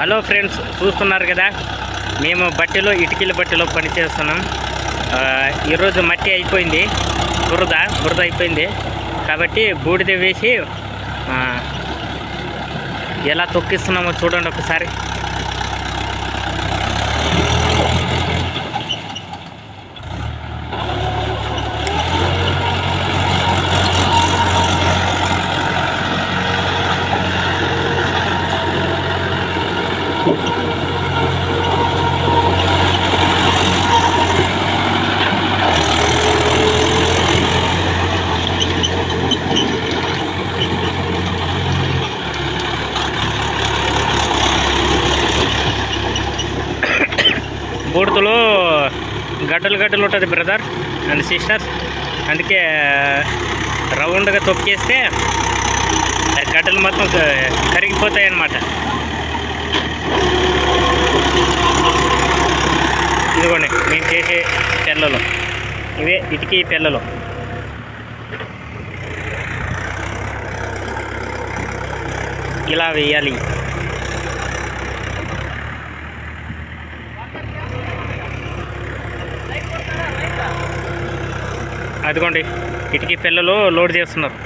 Hello friends చూస్తున్నారు కదా? మేము బట్టిలో ఇటుకల బట్టిలో పనిచేస్తున్నాం. ఈరోజు మట్టి అయిపోయింది. బురద బురద అయిపోయింది. కాబట్టి బూడిద వేసి ఎలా తొక్కిస్తున్నామో చూడండి ఒకసారి. బూడిదలో గడ్డలు గడ్డలు ఉంటుంది బ్రదర్ అండ్ సిస్టర్స్ అందుకే రౌండ్గా తొక్కేస్తే గడ్డలు మొత్తం కరిగిపోతాయి అన్నమాట ఇదిగోండి మేము చేసే పెళ్ళలు ఇవే ఇటుకి పెళ్ళలు ఇలా వేయాలి. అదిగోండి ఇటుకి పిల్లలు లోడ్ చేస్తున్నారు.